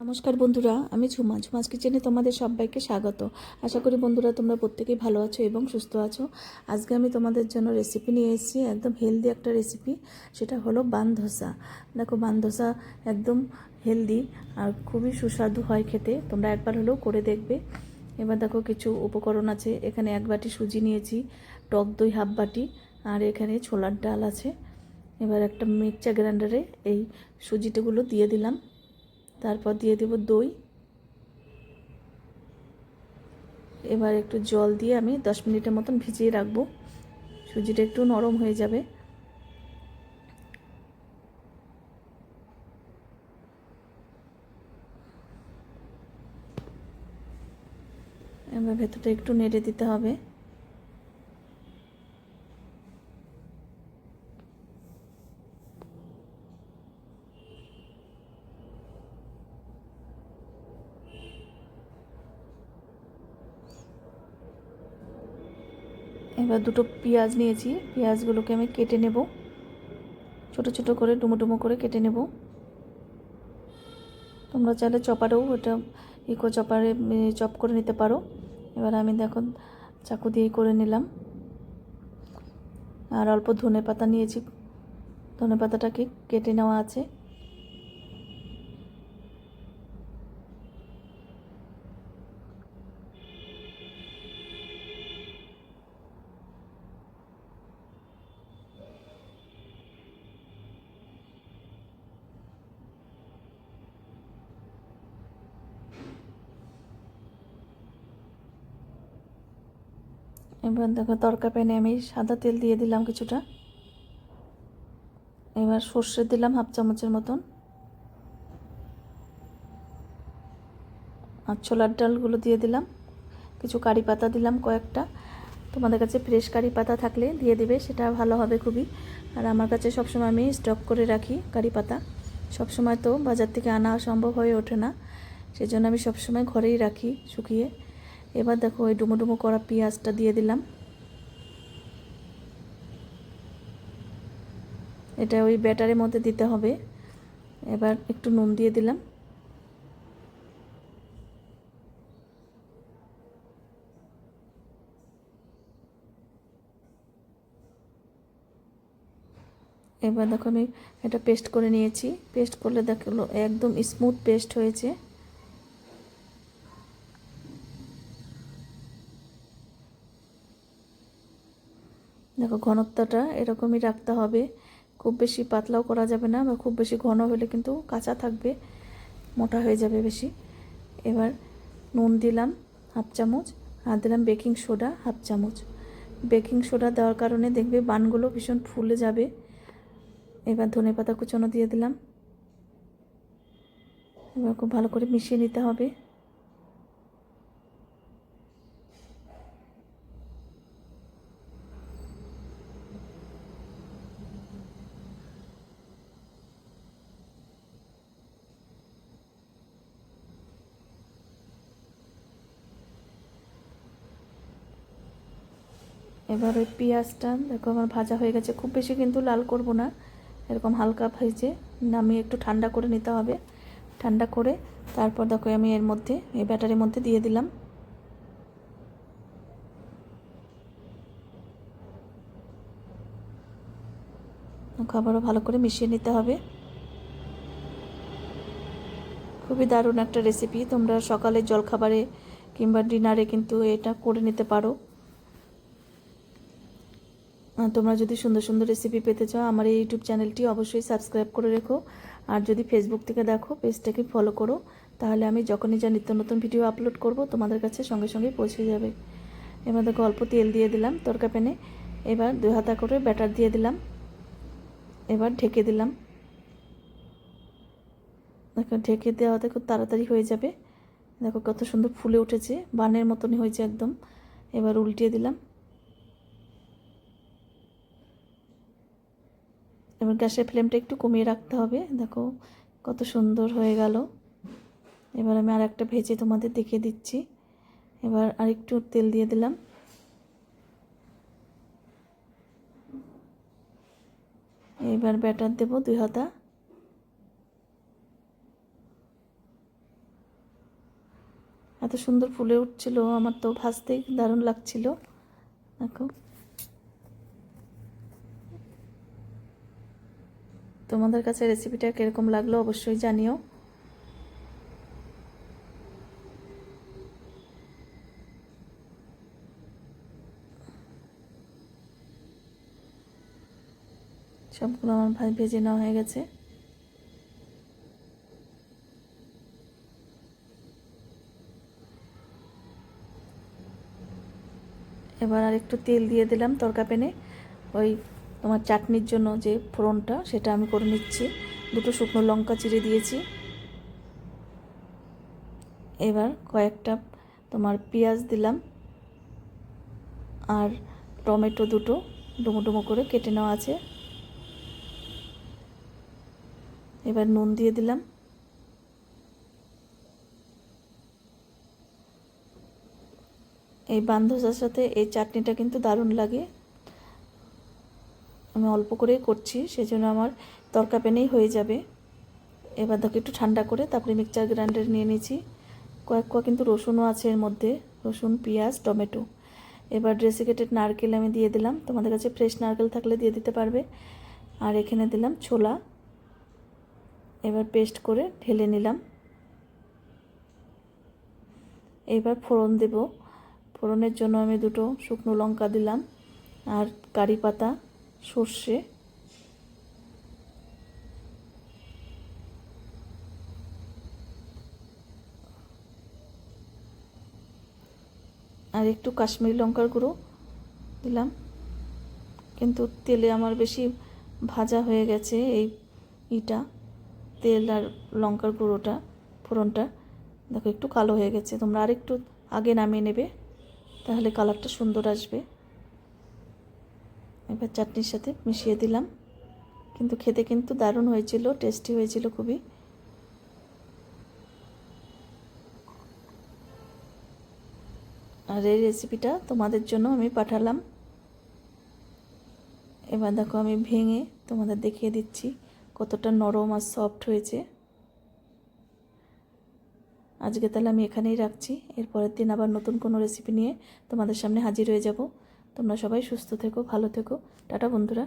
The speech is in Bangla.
নমস্কার বন্ধুরা, আমি ঝুমা। ঝুমাস কিচেনে তোমাদের সবাইকে স্বাগত। আশা করি বন্ধুরা তোমরা প্রত্যেকেই ভালো আছো এবং সুস্থ আছো। আজকে আমি তোমাদের জন্য রেসিপি নিয়ে এসেছি, একদম হেলদি একটা রেসিপি সেটা হলো বান ধোসা। দেখো, বান ধোসা একদম হেলদি আর খুবই সুস্বাদু হয় খেতে। তোমরা একবার হলেও করে দেখবে। এবার দেখো, কিছু উপকরণ আছে। এখানে এক বাটি সুজি নিয়েছি, টক দই হাফ বাটি, আর এখানে ছোলার ডাল আছে। এবার একটা মিক্সচার গ্রাইন্ডারে এই সুজিটাগুলো দিয়ে দিলাম। তারপর দিয়ে দেব দই। এবার একটু জল দিয়ে আমি দশ মিনিটের মতন ভিজিয়ে রাখব। সুজিটা একটু নরম হয়ে যাবে। এবার ভেতরটা একটু নেড়ে দিতে হবে। এবার দুটো পেঁয়াজ নিয়েছি। পেঁয়াজগুলোকে আমি কেটে নেব। ছোট ছোট করে ডুমো ডুমো করে কেটে নেব। তোমরা চাইলে চপারেও ওটা ইকো চপারে চপ করে নিতে পারো। এবার আমি দেখো চাকু দিয়ে করে নিলাম। আর অল্প ধনে পাতা নিয়েছি। ধনে পাতাটাকে কেটে নেওয়া আছে। এবার দেখো তরকা প্যানে আমি সাদা তেল দিয়ে দিলাম কিছুটা। এবার সর্ষে দিলাম হাফ চামচের মতন। আর ছোলার ডালগুলো দিয়ে দিলাম। কিছু কারি পাতা দিলাম কয়েকটা। তোমাদের কাছে ফ্রেশ কারি পাতা থাকলে দিয়ে দেবে, সেটা ভালো হবে খুবই। আর আমার কাছে সবসময় আমি স্টক করে রাখি কারি পাতা। সবসময় তো বাজার থেকে আনা সম্ভব হয়ে ওঠে না। সেজন্য আমি সবসময় ঘরেই রাখি শুকিয়ে। এবার দেখো ওই ডুমো ডুমো করা পেঁয়াজটা দিয়ে দিলাম। এটা ওই ব্যাটারের মধ্যে দিতে হবে। এবার একটু নুন দিয়ে দিলাম। এবার দেখো আমি এটা পেস্ট করে নিয়েছি। পেস্ট করলে দেখল একদম স্মুথ পেস্ট হয়েছে। দেখো ঘনত্বটা এরকমই রাখতে হবে। খুব বেশি পাতলাও করা যাবে না বা খুব বেশি ঘন হলে কিন্তু কাঁচা থাকবে, মোটা হয়ে যাবে বেশি। এবার নুন দিলাম হাফ চামচ, আর দিলাম বেকিং সোডা হাফ চামচ। বেকিং সোডা দেওয়ার কারণে দেখবে বানগুলো ভীষণ ফুলে যাবে। এবার ধনে পাতা কুচনো দিয়ে দিলাম। এবার খুব ভালো করে মিশিয়ে নিতে হবে। এবার ওই পেঁয়াজটা, দেখো আমার ভাজা হয়ে গেছে। খুব বেশি কিন্তু লাল করব না। এরকম হালকা ভেজে নামিয়ে একটু ঠান্ডা করে নিতে হবে। ঠান্ডা করে তারপর দেখো আমি এর মধ্যে, এই ব্যাটারের মধ্যে দিয়ে দিলাম। খাবারও ভালো করে মিশিয়ে নিতে হবে। খুবই দারুণ একটা রেসিপি তোমরা সকালে জলখাবারে কিংবা ডিনারে কিন্তু এটা করে নিতে পারো। তোমরা যদি সুন্দর সুন্দর রেসিপি পেতে চাও, আমার এই ইউটিউব চ্যানেলটি অবশ্যই সাবস্ক্রাইব করে রেখো। আর যদি ফেসবুক থেকে দেখো পেজটাকে ফলো করো, তাহলে আমি যখনই যা নিত্য নতুন ভিডিও আপলোড করব, তোমাদের কাছে সঙ্গে সঙ্গে পৌঁছে যাবে। এবার দেখো, অল্প তেল দিয়ে দিলাম তরকা প্যানে। এবার দুই হাতা করে ব্যাটার দিয়ে দিলাম। এবার ঢেকে দিলাম। দেখো, ঢেকে দেওয়াতে খুব তাড়াতাড়ি হয়ে যাবে। দেখো কত সুন্দর ফুলে উঠেছে, বানের মতনই হয়েছে একদম। এবার উল্টিয়ে দিলাম। এবার গ্যাসের ফ্লেমটা একটু কমিয়ে রাখতে হবে। দেখো কত সুন্দর হয়ে গেল। এবার আমি আর একটা ভেজে তোমাদের দেখিয়ে দিচ্ছি। এবার আরেকটু তেল দিয়ে দিলাম। এবার ব্যাটার দেব দুই হাতা। এত সুন্দর ফুলে উঠছিল, আমার তো ভাজতেই দারুণ লাগছিল। দেখো। তোমাদের কাছে রেসিপিটা কীরকম লাগল অবশ্যই জানিও। সবগুলো আমার ভাই ভেজে নেওয়া হয়ে গেছে। এবার আর একটু তেল দিয়ে দিলাম তরকা প্যানে। ওই তোমার চাটনির জন্য যে ফোড়নটা, সেটা আমি করে নিচ্ছি। দুটো শুকনো লঙ্কা চিড়ে দিয়েছি। এবার কয়েকটা তোমার পেঁয়াজ দিলাম। আর টমেটো দুটো ডুমো ডুমো করে কেটে নেওয়া আছে। এবার নুন দিয়ে দিলাম। এই বান্ধসার সাথে এই চাটনিটা কিন্তু দারুণ লাগে। আমি অল্প করেই করছি, সেজন্য আমার তরকা পেনেই হয়ে যাবে। এবার দেখো একটু ঠান্ডা করে তারপরে মিক্সচার গ্রাইন্ডার নিয়ে নিয়েছি। কয়েক কোয়া কিন্তু রসুনও আছে এর মধ্যে, রসুন, পেঁয়াজ, টমেটো। এবার ড্রেসিকেটেড নারকেল আমি দিয়ে দিলাম। তোমাদের কাছে ফ্রেশ নারকেল থাকলে দিয়ে দিতে পারবে। আর এখানে দিলাম ছোলা। এবার পেস্ট করে ঢেলে নিলাম। এবার ফোড়ন দেব। ফোড়নের জন্য আমি দুটো শুকনো লঙ্কা দিলাম আর কারি পাতা। সর্ষে। আর একটু কাশ্মীরি লঙ্কার গুঁড়ো দিলাম। কিন্তু তেলে আমার বেশি ভাজা হয়ে গেছে এই ইটা, তেল আর লঙ্কার গুঁড়োটা, ফোড়নটা। দেখো একটু কালো হয়ে গেছে। তোমরা আর একটু আগে নামিয়ে নেবে, তাহলে কালারটা সুন্দর আসবে। এবার চাটনির সাথে মিশিয়ে দিলাম। কিন্তু খেতে কিন্তু দারুণ হয়েছিল টেস্টি হয়েছিল খুবই। আর এই রেসিপিটা তোমাদের জন্য আমি পাঠালাম। এবার দেখো আমি ভেঙে তোমাদের দেখিয়ে দিচ্ছি কতটা নরম আর সফট হয়েছে। আজকে তাহলে আমি এখানেই রাখছি, এরপরের দিন আবার নতুন কোনো রেসিপি নিয়ে তোমাদের সামনে হাজির হয়ে যাব। তোমরা সবাই সুস্থ থেকো ভালো থেকো। টাটা বন্ধুরা।